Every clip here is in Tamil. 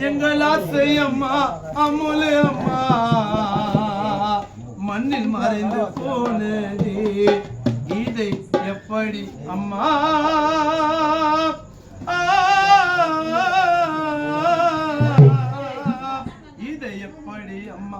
எங்கள் ஆசை அம்மா அமுலு அம்மா. மண்ணில் மறைந்து போனது இதை எப்படி அம்மா? இதை எப்படி அம்மா?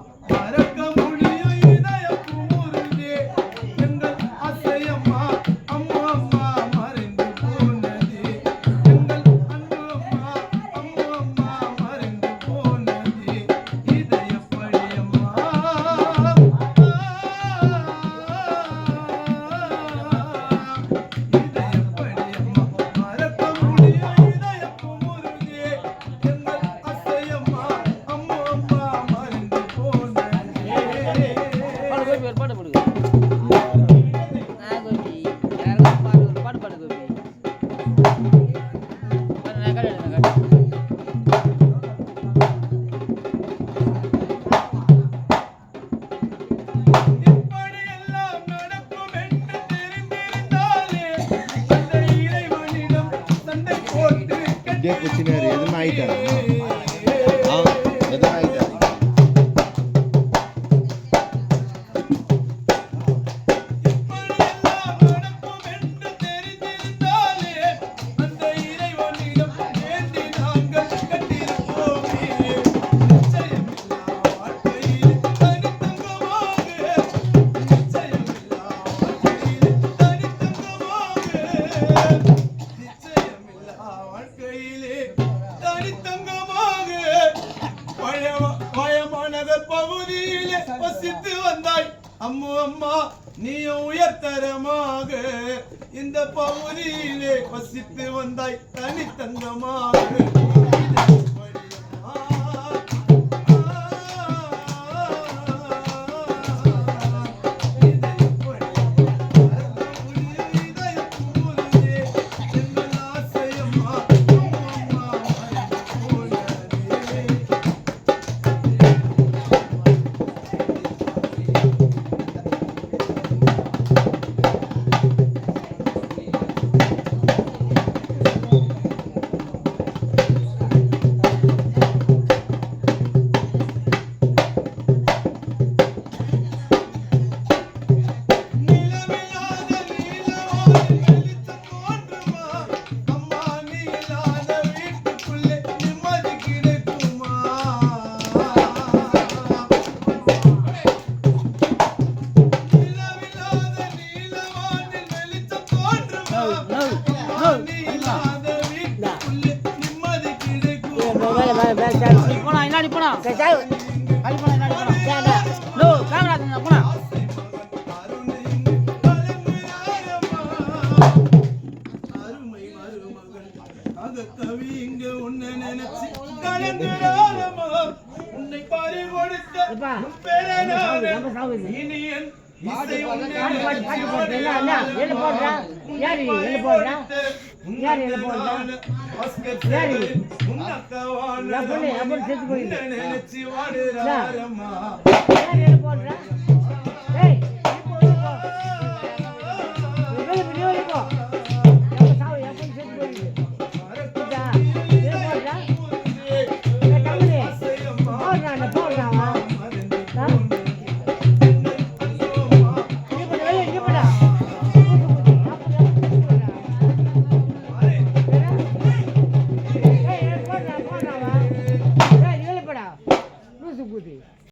వీడియో వచ్చినారు ఏదైనా అయితే உயர் பகுதியிலே வசித்து வந்தாய். அம்மு அம்மா நீயும் உயர்தரமாக இந்த பகுதியிலே வசித்து வந்தாய். தனித்தந்தமாக. பின்னாடி போனா கழி போனா பின்னாடி போனா நோ காமராஜன் போனா உன்னை பாரி கொடுத்த எள்ளு போடுறா. யாரு எள்ளு போடுறா? யாரு